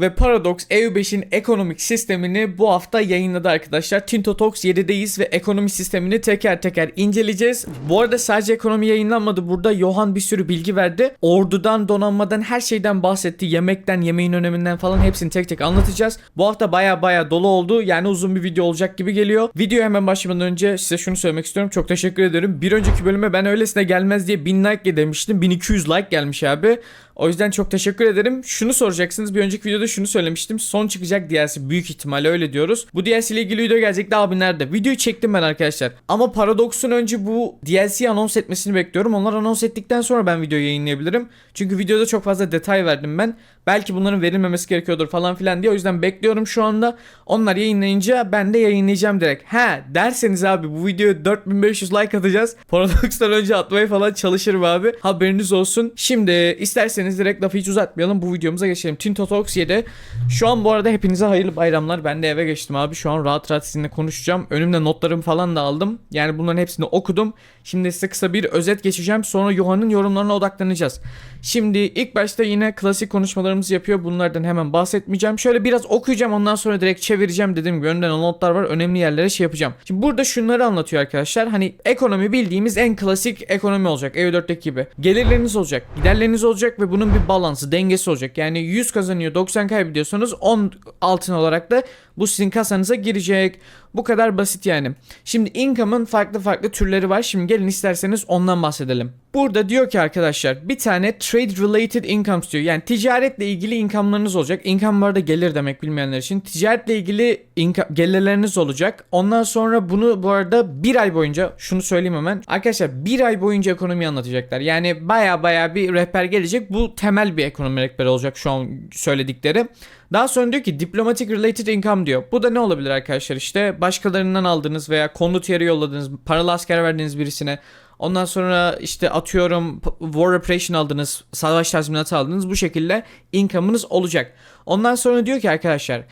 ve Paradox EU5'in ekonomik sistemini bu hafta yayınladı arkadaşlar. Tinto Talks 7'deyiz ve ekonomi sistemini teker teker inceleyeceğiz. Bu arada sadece ekonomi yayınlanmadı. Burada Johan bir sürü bilgi verdi. Ordudan, donanmadan, her şeyden bahsetti. Yemekten, yemeğin öneminden falan hepsini tek tek anlatacağız. Bu hafta baya baya dolu oldu. Yani uzun bir video olacak gibi geliyor. Videoya hemen başlamadan önce size şunu söylemek istiyorum. Çok teşekkür ederim. Bir önceki bölüme ben öylesine gelmez diye 1000 like demiştim. 1200 like gelmiş abi. O yüzden çok teşekkür ederim. Şunu soracaksınız. Bir önceki videoda şunu söylemiştim. Son çıkacak DLC büyük ihtimalle öyle diyoruz. Bu DLC ile ilgili video gelecekti abi nerede? Videoyu çektim ben arkadaşlar. Ama Paradox'un önce bu DLC'yi anons etmesini bekliyorum. Onlar anons ettikten sonra ben videoyu yayınlayabilirim. Çünkü videoda çok fazla detay verdim ben. Belki bunların verilmemesi gerekiyordur falan filan diye. O yüzden bekliyorum şu anda. Onlar yayınlayınca ben de yayınlayacağım direkt. He derseniz abi bu videoya 4500 like atacağız. Paradox'tan önce atmaya falan çalışırım abi. Haberiniz olsun. Şimdi isterseniz direkt lafı hiç uzatmayalım. Bu videomuza geçelim. Tinto Talks 7. Şu an bu arada hepinize hayırlı bayramlar. Ben de eve geçtim abi. Şu an rahat rahat sizinle konuşacağım. Önümde notlarımı falan da aldım. Yani bunların hepsini okudum. Şimdi size kısa bir özet geçeceğim. Sonra Johann'ın yorumlarına odaklanacağız. Şimdi ilk başta yine klasik konuşmalarımızı yapıyor. Bunlardan hemen bahsetmeyeceğim. Şöyle biraz okuyacağım ondan sonra direkt çevireceğim dediğim gibi. Önden o notlar var. Önemli yerlere şey yapacağım. Şimdi burada şunları anlatıyor arkadaşlar. Hani ekonomi bildiğimiz en klasik ekonomi olacak. EU4'teki gibi. Gelirleriniz olacak. Giderleriniz olacak ve bunun bir balansı, dengesi olacak. Yani 100 kazanıyor 90 kaybediyorsanız 10 altın olarak da bu sizin kasanıza girecek. Bu kadar basit yani. Şimdi income'ın farklı farklı türleri var. Şimdi gelin isterseniz ondan bahsedelim. Burada diyor ki arkadaşlar bir tane trade related incomes diyor. Yani ticaretle ilgili income'larınız olacak. Income bu arada gelir demek bilmeyenler için. Ticaretle ilgili gelirleriniz olacak. Ondan sonra bunu bu arada bir ay boyunca şunu söyleyeyim hemen. Arkadaşlar bir ay boyunca ekonomi anlatacaklar. Yani baya baya bir rehber gelecek. Bu temel bir ekonomi rehberi olacak şu an söyledikleri. Daha sonra diyor ki diplomatic related income diyor. Bu da ne olabilir arkadaşlar işte başkalarından aldığınız veya konut yeri yolladığınız, paralı asker verdiğiniz birisine Ondan sonra işte atıyorum war reparation aldınız, savaş tazminatı aldınız. Bu şekilde income'ınız olacak. Ondan sonra diyor ki arkadaşlar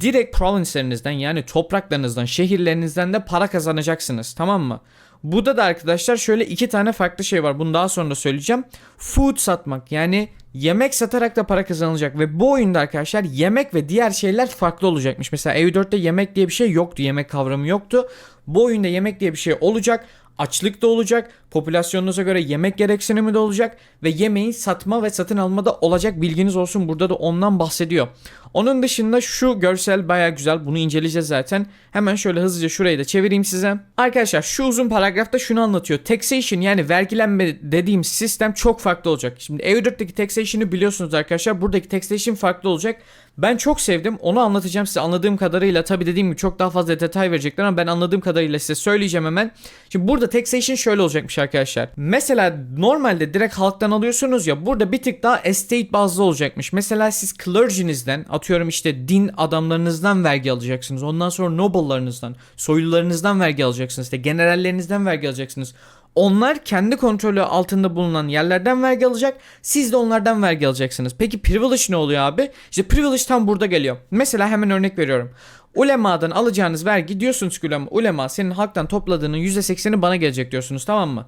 direkt provincelerinizden yani topraklarınızdan, şehirlerinizden de para kazanacaksınız. Tamam mı? Burada da arkadaşlar şöyle iki tane farklı şey var. Bunu daha sonra söyleyeceğim. Food satmak yani yemek satarak da para kazanılacak ve bu oyunda arkadaşlar yemek ve diğer şeyler farklı olacakmış. Mesela EU4'te yemek diye bir şey yoktu. Yemek kavramı yoktu. Bu oyunda yemek diye bir şey olacak. Açlık da olacak, popülasyonunuza göre yemek gereksinimi de olacak ve yemeği satma ve satın alma da olacak bilginiz olsun. Burada da ondan bahsediyor. Onun dışında şu görsel baya güzel. Bunu inceleyeceğiz zaten. Hemen şöyle hızlıca şurayı da çevireyim size. Arkadaşlar şu uzun paragrafta şunu anlatıyor. Taxation yani vergilenme dediğim sistem çok farklı olacak. Şimdi EU4'teki taxation'ı biliyorsunuz arkadaşlar. Buradaki taxation farklı olacak. Ben çok sevdim. Onu anlatacağım size anladığım kadarıyla. Tabi dediğim gibi çok daha fazla detay verecekler ama ben anladığım kadarıyla size söyleyeceğim hemen. Şimdi burada taxation şöyle olacakmış arkadaşlar. Mesela normalde direkt halktan alıyorsunuz ya burada bir tık daha estate bazlı olacakmış. Mesela siz clergy'nizden atıyorum işte din adamlarınızdan vergi alacaksınız. Ondan sonra noble'larınızdan, soylularınızdan vergi alacaksınız. İşte generallerinizden vergi alacaksınız. Onlar kendi kontrolü altında bulunan yerlerden vergi alacak. Siz de onlardan vergi alacaksınız. Peki privilege ne oluyor abi? İşte privilege tam burada geliyor. Mesela hemen örnek veriyorum. Ulemadan alacağınız vergi diyorsunuz ki ulema, ulema senin halktan topladığının %80'i bana gelecek diyorsunuz tamam mı?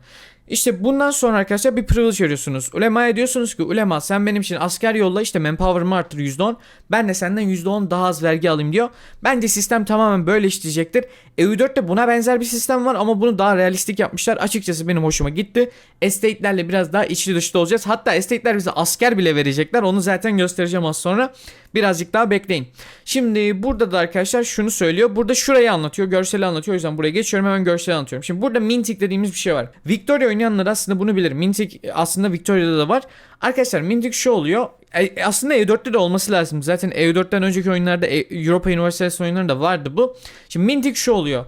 İşte bundan sonra arkadaşlar bir privilege veriyorsunuz. Ulemaya diyorsunuz ki ulema sen benim için asker yolla işte manpower'ımı arttır %10. Ben de senden %10 daha az vergi alayım diyor. Bence sistem tamamen böyle işleyecektir. EU4'te buna benzer bir sistem var ama bunu daha realistik yapmışlar. Açıkçası benim hoşuma gitti. Estate'lerle biraz daha içli dışlı olacağız. Hatta estate'ler bize asker bile verecekler. Onu zaten göstereceğim az sonra. Birazcık daha bekleyin. Şimdi burada da arkadaşlar şunu söylüyor. Burada şurayı anlatıyor. Görseli anlatıyor. O yüzden buraya geçiyorum. Hemen görseli anlatıyorum. Şimdi burada Mintic dediğimiz bir şey var. Victoria oynayanlar aslında bunu bilir. Mintic aslında Victoria'da da var. Arkadaşlar Mintic şu oluyor. E, aslında EU4'te de olması lazım. Zaten EU4'ten önceki oyunlarda e, Europa Universalis oyunlarında vardı bu. Şimdi Mintic şu oluyor.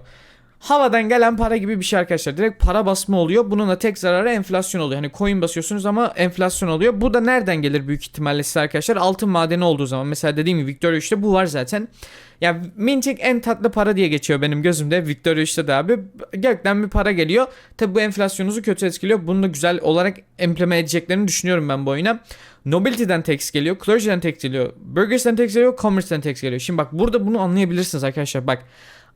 Havadan gelen para gibi bir şey arkadaşlar. Direkt para basma oluyor. Bunun da tek zararı enflasyon oluyor. Hani coin basıyorsunuz ama enflasyon oluyor. Bu da nereden gelir büyük ihtimalle size arkadaşlar? Altın madeni olduğu zaman. Mesela dediğim gibi Victoria 3'te bu var zaten. Ya Minting en tatlı para diye geçiyor benim gözümde. Victoria 3'te de abi. Gökten bir para geliyor. Tabi bu enflasyonunuzu kötü etkiliyor. Bunu da güzel olarak implement edeceklerini düşünüyorum ben bu oyuna. Nobility'den tax geliyor. Clergy'den tax geliyor. Burgers'den tax geliyor. Commerce'den tax geliyor. Şimdi bak burada bunu anlayabilirsiniz arkadaşlar. Bak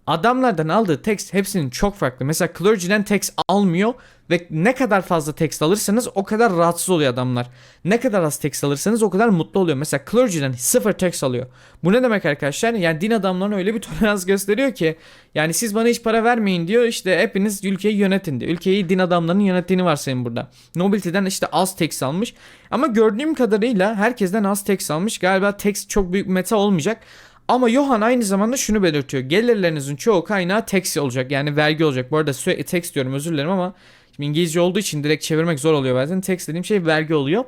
Adamlardan aldığı text hepsinin çok farklı. Mesela clergy'den text almıyor ve ne kadar fazla text alırsanız o kadar rahatsız oluyor adamlar. Ne kadar az text alırsanız o kadar mutlu oluyor. Mesela clergy'den sıfır text alıyor. Bu ne demek arkadaşlar? Yani din adamlarına öyle bir tolerans gösteriyor ki yani siz bana hiç para vermeyin diyor işte hepiniz ülkeyi yönetin diyor. Ülkeyi din adamlarının yönettiğini varsayın burada. Nobility'den işte az text almış. Ama gördüğüm kadarıyla herkesten az text almış. Galiba text çok büyük meta olmayacak. Ama Johan aynı zamanda şunu belirtiyor. Gelirlerinizin çoğu kaynağı tax olacak. Yani vergi olacak. Bu arada sürekli tax diyorum özür dilerim ama şimdi İngilizce olduğu için direkt çevirmek zor oluyor bazen. Tax dediğim şey vergi oluyor.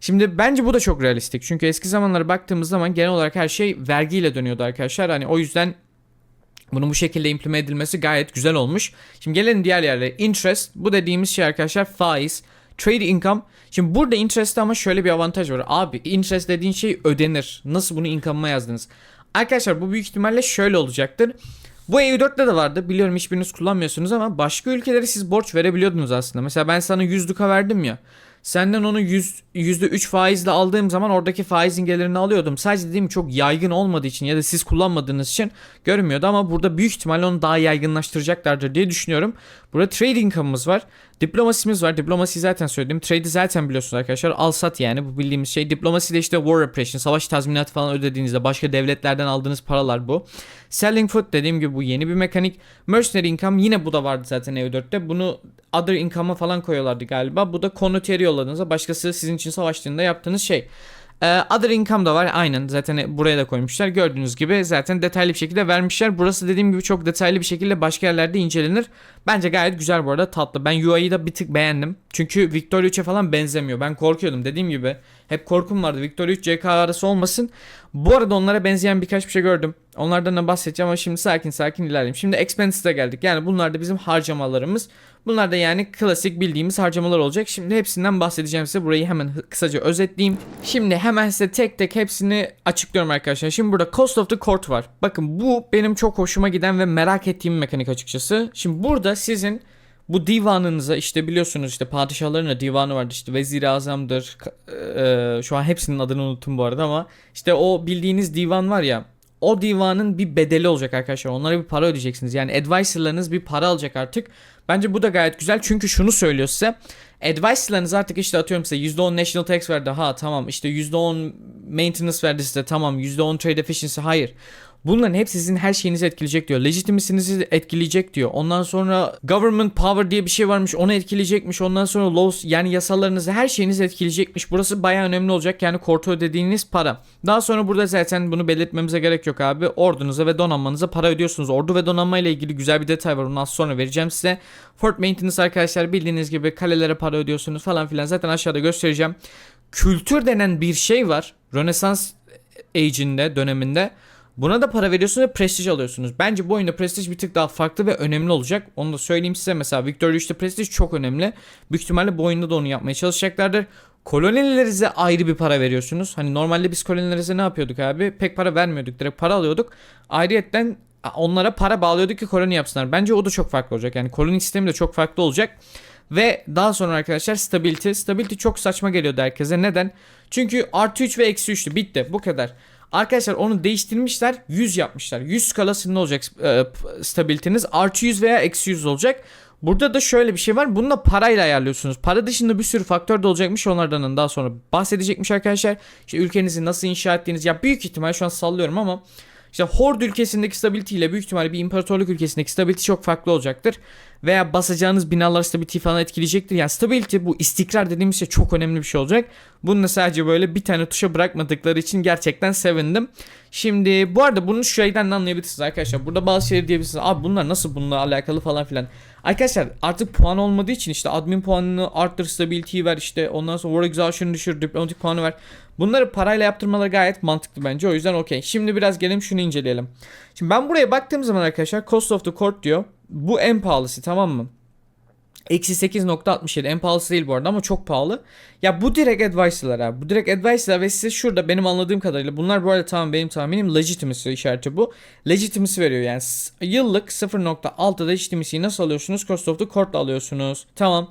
Şimdi bence bu da çok realistik. Çünkü eski zamanlara baktığımız zaman genel olarak her şey vergiyle dönüyordu arkadaşlar. Hani o yüzden bunun bu şekilde implement edilmesi gayet güzel olmuş. Şimdi gelelim diğer yerlere. Interest bu dediğimiz şey arkadaşlar faiz. Trade income. Şimdi burada interest'te ama şöyle bir avantaj var. Abi interest dediğin şey ödenir. Nasıl bunu income'ıma yazdınız? Arkadaşlar bu büyük ihtimalle şöyle olacaktır. Bu EU4'te de vardı. Biliyorum hiçbiriniz kullanmıyorsunuz ama başka ülkelere siz borç verebiliyordunuz aslında. Mesela ben sana 100 duka verdim ya. Senden onu 100, %3 faizle aldığım zaman oradaki faizin gelirini alıyordum. Sadece dediğim çok yaygın olmadığı için ya da siz kullanmadığınız için görünmüyordu ama burada büyük ihtimalle onu daha yaygınlaştıracaklardır diye düşünüyorum. Burada trade income'ımız var. Diplomasimiz var. Diplomasi zaten söyledim. Trade'i zaten biliyorsunuz arkadaşlar. Al sat yani bu bildiğimiz şey. Diplomasi de işte war repression, savaş tazminatı falan ödediğinizde başka devletlerden aldığınız paralar bu. Selling food dediğim gibi bu yeni bir mekanik. Mercenary income yine bu da vardı zaten EU4'te. Bunu other income'a falan koyuyorlardı galiba. Bu da konuteri yolladığınızda başkası sizin için savaştığında yaptığınız şey. Ee, other income da var. Aynen. Zaten buraya da koymuşlar. Gördüğünüz gibi zaten detaylı bir şekilde vermişler. Burası dediğim gibi çok detaylı bir şekilde başka yerlerde incelenir. Bence gayet güzel bu arada. Tatlı. Ben UI'yi da bir tık beğendim çünkü Victoria 3'e falan benzemiyor ben korkuyordum dediğim gibi hep korkum vardı Victoria 3 CK arası olmasın bu arada onlara benzeyen birkaç bir şey gördüm onlardan da bahsedeceğim ama şimdi sakin sakin ilerleyeyim şimdi expenses'e geldik yani bunlar da bizim harcamalarımız Bunlar da yani klasik bildiğimiz harcamalar olacak. Şimdi hepsinden bahsedeceğim size. Burayı hemen kısaca özetleyeyim. Şimdi hemen size tek tek hepsini açıklıyorum arkadaşlar. Şimdi burada Cost of the Court var. Bakın bu benim çok hoşuma giden ve merak ettiğim mekanik açıkçası. Şimdi burada sizin bu divanınıza işte biliyorsunuz işte padişahların da divanı vardı işte vezir-i azamdır e, şu an hepsinin adını unuttum bu arada ama işte o bildiğiniz divan var ya o divanın bir bedeli olacak arkadaşlar. Onlara bir para ödeyeceksiniz. Yani advisorlarınız bir para alacak artık. Bence bu da gayet güzel. Çünkü şunu söylüyor size. Advisorlarınız artık işte atıyorum size %10 national tax verdi. Ha tamam işte %10 maintenance verdi size. Tamam %10 trade efficiency. Hayır. Bunların hepsi sizin her şeyinizi etkileyecek diyor. Legitimacy'nizi etkileyecek diyor. Ondan sonra government power diye bir şey varmış. Onu etkileyecekmiş. Ondan sonra laws yani yasalarınızı her şeyinizi etkileyecekmiş. Burası baya önemli olacak. Yani kortu ödediğiniz para. Daha sonra burada zaten bunu belirtmemize gerek yok abi. Ordunuza ve donanmanıza para ödüyorsunuz. Ordu ve donanma ile ilgili güzel bir detay var. Onu az sonra vereceğim size. Fort maintenance arkadaşlar bildiğiniz gibi kalelere para ödüyorsunuz falan filan. Zaten aşağıda göstereceğim. Kültür denen bir şey var. Rönesans age'inde döneminde. Buna da para veriyorsunuz ve prestij alıyorsunuz. Bence bu oyunda prestij bir tık daha farklı ve önemli olacak. Onu da söyleyeyim size. Mesela Victoria 3'te prestij çok önemli. Büyük ihtimalle bu oyunda da onu yapmaya çalışacaklardır. Kolonilerinize ayrı bir para veriyorsunuz. Hani normalde biz kolonilerimize ne yapıyorduk abi? Pek para vermiyorduk. Direkt para alıyorduk. Ayrıyetten onlara para bağlıyorduk ki koloni yapsınlar. Bence o da çok farklı olacak. Yani koloni sistemi de çok farklı olacak. Ve daha sonra arkadaşlar stability. Stability çok saçma geliyordu herkese. Neden? Çünkü artı 3 ve eksi 3'tü. Bitti. Bu kadar. Arkadaşlar onu değiştirmişler 100 yapmışlar. 100 skalasında olacak e, stabiliteniz artı 100 veya eksi 100 olacak. Burada da şöyle bir şey var. Bunu da parayla ayarlıyorsunuz. Para dışında bir sürü faktör de olacakmış. Onlardan daha sonra bahsedecekmiş arkadaşlar. İşte ülkenizi nasıl inşa ettiğiniz. Ya büyük ihtimal şu an sallıyorum ama işte Horde ülkesindeki stability ile büyük ihtimalle bir imparatorluk ülkesindeki stability çok farklı olacaktır. Veya basacağınız binalar stability falan etkileyecektir. Yani stability bu istikrar dediğimiz şey çok önemli bir şey olacak. Bunu da sadece böyle bir tane tuşa bırakmadıkları için gerçekten sevindim. Şimdi bu arada bunu şeyden de anlayabilirsiniz arkadaşlar. Burada bazı şeyler diyebilirsiniz. Abi bunlar nasıl bununla alakalı falan filan. Arkadaşlar artık puan olmadığı için işte admin puanını arttır, stability'yi ver işte ondan sonra war exhaustion'ı düşür, diplomatik puanı ver. Bunları parayla yaptırmaları gayet mantıklı bence. O yüzden okey. Şimdi biraz gelelim şunu inceleyelim. Şimdi ben buraya baktığım zaman arkadaşlar cost of the court diyor. Bu en pahalısı tamam mı? Eksi 8.67 en pahalısı değil bu arada ama çok pahalı. Ya bu direkt advice'lar abi. Bu direkt advice'lar ve size şurada benim anladığım kadarıyla bunlar bu arada tamam benim tahminim legitimacy işareti bu. Legitimacy veriyor yani yıllık 0.6 legitimacy'yi nasıl alıyorsunuz? Cost of the court'la alıyorsunuz. Tamam.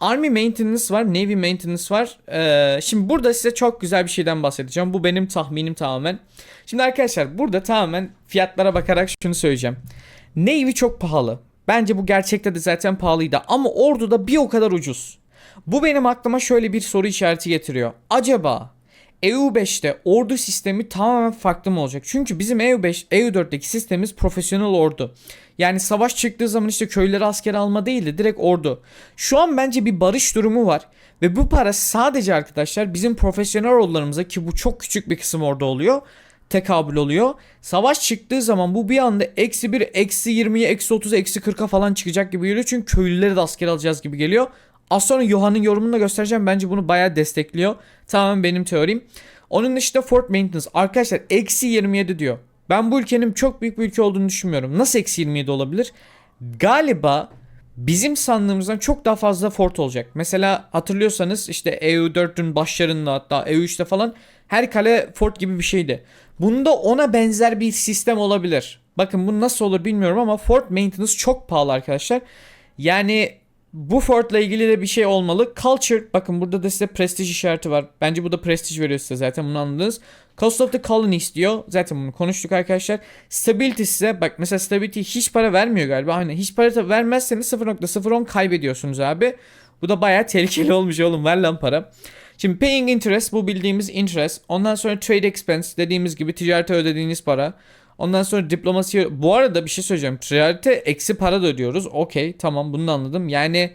Army Maintenance var, Navy Maintenance var. Ee, şimdi burada size çok güzel bir şeyden bahsedeceğim. Bu benim tahminim tamamen. Şimdi arkadaşlar burada tamamen fiyatlara bakarak şunu söyleyeceğim. Navy çok pahalı. Bence bu gerçekte de zaten pahalıydı ama orduda bir o kadar ucuz. Bu benim aklıma şöyle bir soru işareti getiriyor. Acaba EU5'te ordu sistemi tamamen farklı mı olacak? Çünkü bizim E EU5, EU4'teki sistemimiz profesyonel ordu. Yani savaş çıktığı zaman işte köyleri asker alma değil de direkt ordu. Şu an bence bir barış durumu var. Ve bu para sadece arkadaşlar bizim profesyonel ordularımıza ki bu çok küçük bir kısım orada oluyor tekabül oluyor. Savaş çıktığı zaman bu bir anda eksi 1, eksi 20'ye, eksi 30'a, eksi 40'a falan çıkacak gibi geliyor. Çünkü köylüleri de asker alacağız gibi geliyor. Az sonra Johann'ın yorumunu da göstereceğim. Bence bunu bayağı destekliyor. Tamamen benim teorim. Onun dışında Fort Maintenance. Arkadaşlar eksi 27 diyor. Ben bu ülkenin çok büyük bir ülke olduğunu düşünmüyorum. Nasıl eksi 27 olabilir? Galiba bizim sandığımızdan çok daha fazla fort olacak. Mesela hatırlıyorsanız işte EU4'ün başlarında hatta EU3'te falan her kale fort gibi bir şeydi. Bunda ona benzer bir sistem olabilir. Bakın bu nasıl olur bilmiyorum ama fort maintenance çok pahalı arkadaşlar. Yani bu fortla ilgili de bir şey olmalı. Culture bakın burada da size prestige işareti var. Bence bu da prestige veriyor size zaten bunu anladınız. Cost of the colony istiyor. Zaten bunu konuştuk arkadaşlar. Stability size bak mesela stability hiç para vermiyor galiba. Aynen hiç para vermezseniz 0.01 kaybediyorsunuz abi. Bu da bayağı tehlikeli olmuş oğlum ver lan para. Şimdi paying interest bu bildiğimiz interest. Ondan sonra trade expense dediğimiz gibi ticarete ödediğiniz para. Ondan sonra diplomasi bu arada bir şey söyleyeceğim. Ticarete eksi para da ödüyoruz. Okey tamam bunu da anladım. Yani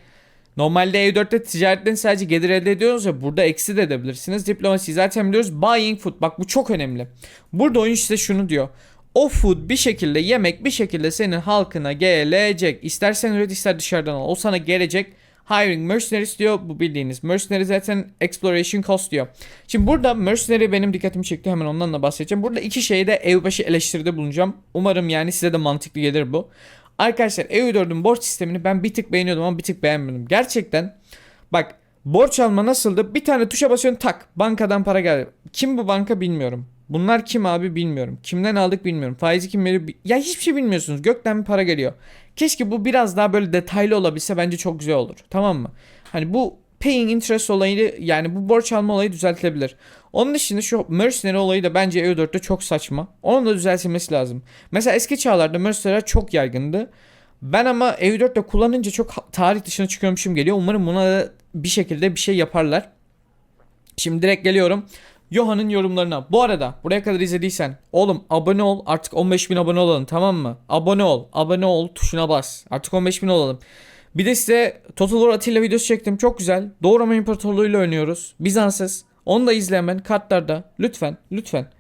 normalde E4'te ticaretten sadece gelir elde ediyoruz ya burada eksi de edebilirsiniz. Diplomasi zaten biliyoruz. Buying food bak bu çok önemli. Burada oyun işte şunu diyor. O food bir şekilde yemek bir şekilde senin halkına gelecek. İstersen üret ister dışarıdan al. O sana gelecek. Hiring mercenaries diyor. Bu bildiğiniz. Mercenary zaten exploration cost diyor. Şimdi burada mercenary benim dikkatimi çekti. Hemen ondan da bahsedeceğim. Burada iki şeyi de EU5'i eleştiride bulunacağım. Umarım yani size de mantıklı gelir bu. Arkadaşlar EU4'ün borç sistemini ben bir tık beğeniyordum ama bir tık beğenmedim. Gerçekten bak borç alma nasıldı? Bir tane tuşa basıyorsun tak bankadan para geldi. Kim bu banka bilmiyorum. Bunlar kim abi bilmiyorum. Kimden aldık bilmiyorum. Faizi kim veriyor? Ya hiçbir şey bilmiyorsunuz. Gökten bir para geliyor. Keşke bu biraz daha böyle detaylı olabilse bence çok güzel olur. Tamam mı? Hani bu paying interest olayı yani bu borç alma olayı düzeltilebilir. Onun dışında şu mercenary olayı da bence EU4'te çok saçma. Onun da düzeltilmesi lazım. Mesela eski çağlarda mercenary'ler çok yaygındı. Ben ama EU4'te kullanınca çok tarih dışına çıkıyormuşum geliyor. Umarım buna da bir şekilde bir şey yaparlar. Şimdi direkt geliyorum. Johann'ın yorumlarına. Bu arada buraya kadar izlediysen oğlum abone ol artık 15 bin abone olalım tamam mı? Abone ol abone ol tuşuna bas artık 15 bin olalım. Bir de size Total War Atilla videosu çektim çok güzel. Doğu Roma İmparatorluğu ile oynuyoruz. Bizans'ız. Onu da izle hemen kartlarda. Lütfen lütfen.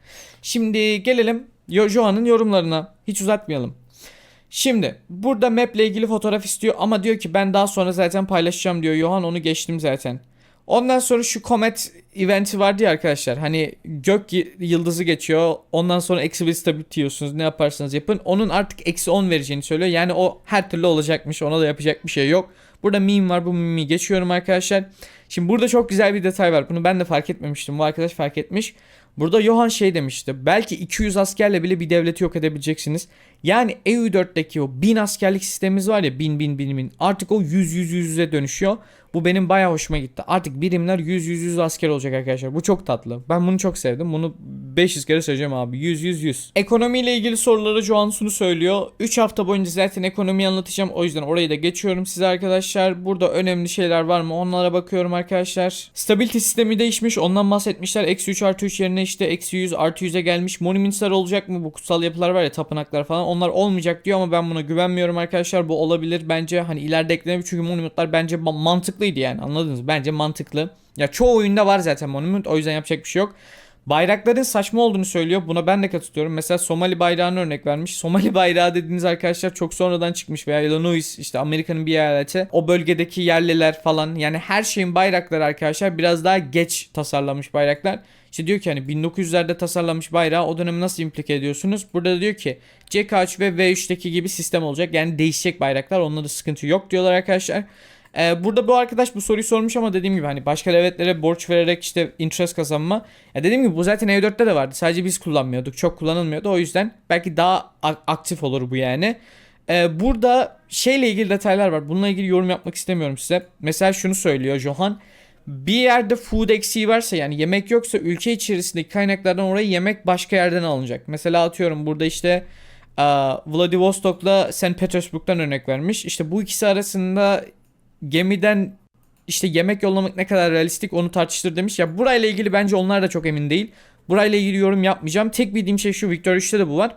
Şimdi gelelim Johann'ın yorumlarına. Hiç uzatmayalım. Şimdi burada map ile ilgili fotoğraf istiyor ama diyor ki ben daha sonra zaten paylaşacağım diyor. Johan onu geçtim zaten. Ondan sonra şu Comet eventi vardı ya arkadaşlar. Hani gök yıldızı geçiyor. Ondan sonra eksi bir stability. Ne yaparsanız yapın. Onun artık eksi 10 vereceğini söylüyor. Yani o her türlü olacakmış. Ona da yapacak bir şey yok. Burada meme var. Bu meme'i geçiyorum arkadaşlar. Şimdi burada çok güzel bir detay var. Bunu ben de fark etmemiştim. Bu arkadaş fark etmiş. Burada Johan şey demişti. Belki 200 askerle bile bir devleti yok edebileceksiniz. Yani EU4'teki o 1000 askerlik sistemimiz var ya 1000 1000 1000 1000 artık o 100 100 100'e dönüşüyor. Bu benim bayağı hoşuma gitti. Artık birimler 100 100 100 asker olacak arkadaşlar. Bu çok tatlı. Ben bunu çok sevdim. Bunu 500 kere söyleyeceğim abi. 100 100 100. Ekonomiyle ilgili soruları Johan Sunu söylüyor. 3 hafta boyunca zaten ekonomiyi anlatacağım. O yüzden orayı da geçiyorum size arkadaşlar. Burada önemli şeyler var mı? Onlara bakıyorum arkadaşlar. Stability sistemi değişmiş. Ondan bahsetmişler. Eksi 3 artı 3 yerine işte eksi 100 artı 100'e gelmiş. Monuments'lar olacak mı? Bu kutsal yapılar var ya tapınaklar falan. Onlar olmayacak diyor ama ben buna güvenmiyorum arkadaşlar. Bu olabilir bence. Hani ileride eklenebilir. Çünkü monumentlar bence mantıklıydı yani. Anladınız? Bence mantıklı. Ya çoğu oyunda var zaten monument. O yüzden yapacak bir şey yok. Bayrakların saçma olduğunu söylüyor. Buna ben de katılıyorum. Mesela Somali bayrağını örnek vermiş. Somali bayrağı dediğiniz arkadaşlar çok sonradan çıkmış veya Illinois işte Amerika'nın bir eyaleti. O bölgedeki yerliler falan yani her şeyin bayrakları arkadaşlar biraz daha geç tasarlanmış bayraklar. İşte diyor ki hani 1900'lerde tasarlanmış bayrağı o dönemi nasıl implike ediyorsunuz? Burada da diyor ki CK3 ve V3'teki gibi sistem olacak. Yani değişecek bayraklar. Onlarda sıkıntı yok diyorlar arkadaşlar. Ee, burada bu arkadaş bu soruyu sormuş ama dediğim gibi hani başka devletlere borç vererek işte interest kazanma. Ya dediğim gibi bu zaten E4'te de vardı. Sadece biz kullanmıyorduk. Çok kullanılmıyordu. O yüzden belki daha aktif olur bu yani. Ee, burada şeyle ilgili detaylar var. Bununla ilgili yorum yapmak istemiyorum size. Mesela şunu söylüyor Johan. Bir yerde food eksiği varsa yani yemek yoksa ülke içerisindeki kaynaklardan oraya yemek başka yerden alınacak. Mesela atıyorum burada işte Vladivostok'la St. Petersburg'dan örnek vermiş. İşte bu ikisi arasında gemiden işte yemek yollamak ne kadar realistik onu tartıştır demiş. Ya burayla ilgili bence onlar da çok emin değil. Burayla ilgili yorum yapmayacağım. Tek bildiğim şey şu Victor 3'te de bu var.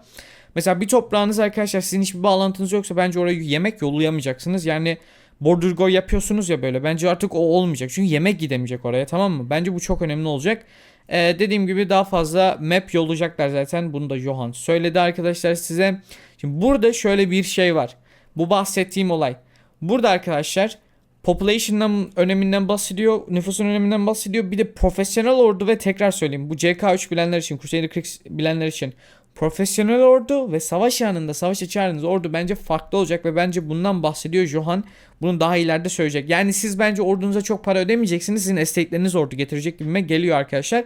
Mesela bir toprağınız arkadaşlar sizin hiçbir bağlantınız yoksa bence oraya yemek yollayamayacaksınız. Yani Bordurgoy yapıyorsunuz ya böyle. Bence artık o olmayacak. Çünkü yemek gidemeyecek oraya tamam mı? Bence bu çok önemli olacak. Ee, dediğim gibi daha fazla map yollayacaklar zaten. Bunu da Johan söyledi arkadaşlar size. Şimdi burada şöyle bir şey var. Bu bahsettiğim olay. Burada arkadaşlar population'dan öneminden bahsediyor, nüfusun öneminden bahsediyor. Bir de profesyonel ordu ve tekrar söyleyeyim bu CK3 bilenler için, Crusader Kings bilenler için profesyonel ordu ve savaş anında savaşa çağırdığınız ordu bence farklı olacak ve bence bundan bahsediyor Johan. Bunu daha ileride söyleyecek. Yani siz bence ordunuza çok para ödemeyeceksiniz. Sizin estate'leriniz ordu getirecek gibime geliyor arkadaşlar.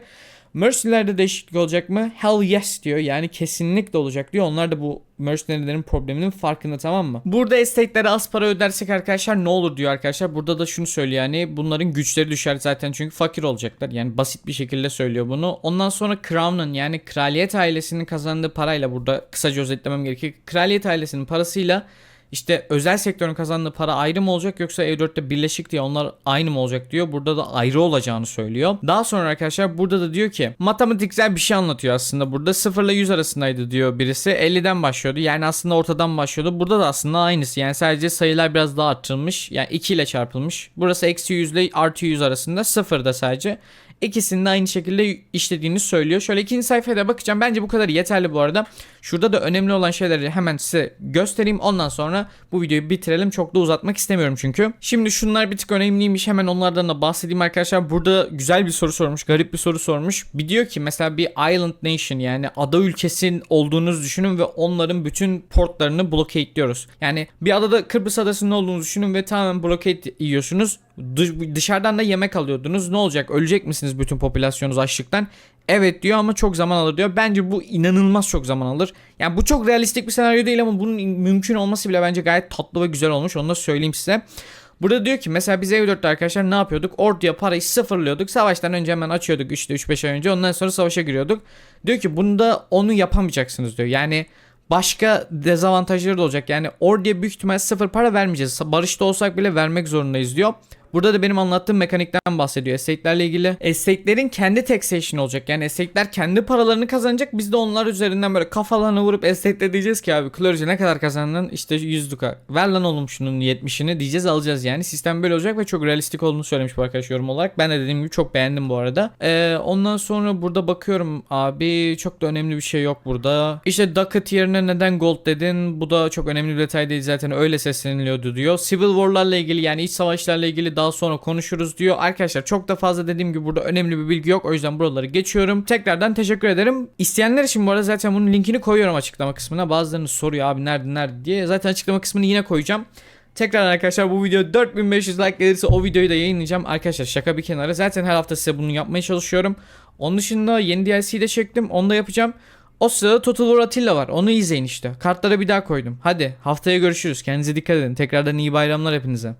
Mercenary'lerde değişiklik olacak mı? Hell yes diyor. Yani kesinlikle olacak diyor. Onlar da bu mercenary'lerin probleminin farkında tamam mı? Burada estate'lere az para ödersek arkadaşlar ne olur diyor arkadaşlar. Burada da şunu söylüyor yani bunların güçleri düşer zaten çünkü fakir olacaklar. Yani basit bir şekilde söylüyor bunu. Ondan sonra Crown'un yani kraliyet ailesinin kazandığı parayla burada kısaca özetlemem gerekir. Kraliyet ailesinin parasıyla işte özel sektörün kazandığı para ayrı mı olacak yoksa E4'te birleşik diye onlar aynı mı olacak diyor. Burada da ayrı olacağını söylüyor. Daha sonra arkadaşlar burada da diyor ki matematiksel bir şey anlatıyor aslında. Burada 0 ile 100 arasındaydı diyor birisi. 50'den başlıyordu. Yani aslında ortadan başlıyordu. Burada da aslında aynısı. Yani sadece sayılar biraz daha arttırılmış. Yani 2 ile çarpılmış. Burası eksi 100 ile artı 100 arasında. 0 da sadece. İkisini aynı şekilde işlediğini söylüyor. Şöyle ikinci sayfaya da bakacağım. Bence bu kadar yeterli bu arada. Şurada da önemli olan şeyleri hemen size göstereyim. Ondan sonra bu videoyu bitirelim. Çok da uzatmak istemiyorum çünkü. Şimdi şunlar bir tık önemliymiş. Hemen onlardan da bahsedeyim arkadaşlar. Burada güzel bir soru sormuş. Garip bir soru sormuş. Bir diyor ki mesela bir island nation yani ada ülkesin olduğunuzu düşünün ve onların bütün portlarını blockadeliyoruz. Yani bir adada Kıbrıs adasının olduğunu düşünün ve tamamen blockade yiyorsunuz. Dış- dışarıdan da yemek alıyordunuz. Ne olacak? Ölecek misiniz bütün popülasyonunuz açlıktan? Evet diyor ama çok zaman alır diyor. Bence bu inanılmaz çok zaman alır. Yani bu çok realistik bir senaryo değil ama bunun mümkün olması bile bence gayet tatlı ve güzel olmuş. Onu da söyleyeyim size. Burada diyor ki mesela biz Ev4'te arkadaşlar ne yapıyorduk? Orduya parayı sıfırlıyorduk. Savaştan önce hemen açıyorduk işte 3-5 ay önce. Ondan sonra savaşa giriyorduk. Diyor ki bunda onu yapamayacaksınız diyor. Yani başka dezavantajları da olacak. Yani orduya büyük ihtimal sıfır para vermeyeceğiz. Barışta olsak bile vermek zorundayız diyor. Burada da benim anlattığım mekanikten bahsediyor. Estate'lerle ilgili. Estate'lerin kendi taxation olacak. Yani estate'ler kendi paralarını kazanacak. Biz de onlar üzerinden böyle kafalarını vurup estate'le diyeceğiz ki abi Clergy ne kadar kazandın? İşte 100 duka. Ver lan oğlum şunun 70'ini diyeceğiz alacağız yani. Sistem böyle olacak ve çok realistik olduğunu söylemiş bu arkadaş yorum olarak. Ben de dediğim gibi çok beğendim bu arada. Ee, ondan sonra burada bakıyorum abi çok da önemli bir şey yok burada. İşte Ducat yerine neden Gold dedin? Bu da çok önemli bir detay değil zaten öyle sesleniliyordu diyor. Civil War'larla ilgili yani iç savaşlarla ilgili daha sonra konuşuruz diyor. Arkadaşlar çok da fazla dediğim gibi burada önemli bir bilgi yok. O yüzden buraları geçiyorum. Tekrardan teşekkür ederim. İsteyenler için bu arada zaten bunun linkini koyuyorum açıklama kısmına. Bazılarınız soruyor abi nerede nerede diye. Zaten açıklama kısmını yine koyacağım. Tekrar arkadaşlar bu video 4500 like gelirse o videoyu da yayınlayacağım. Arkadaşlar şaka bir kenara. Zaten her hafta size bunu yapmaya çalışıyorum. Onun dışında yeni DLC'yi de çektim. Onu da yapacağım. O sırada Total War Attila var. Onu izleyin işte. Kartlara bir daha koydum. Hadi haftaya görüşürüz. Kendinize dikkat edin. Tekrardan iyi bayramlar hepinize.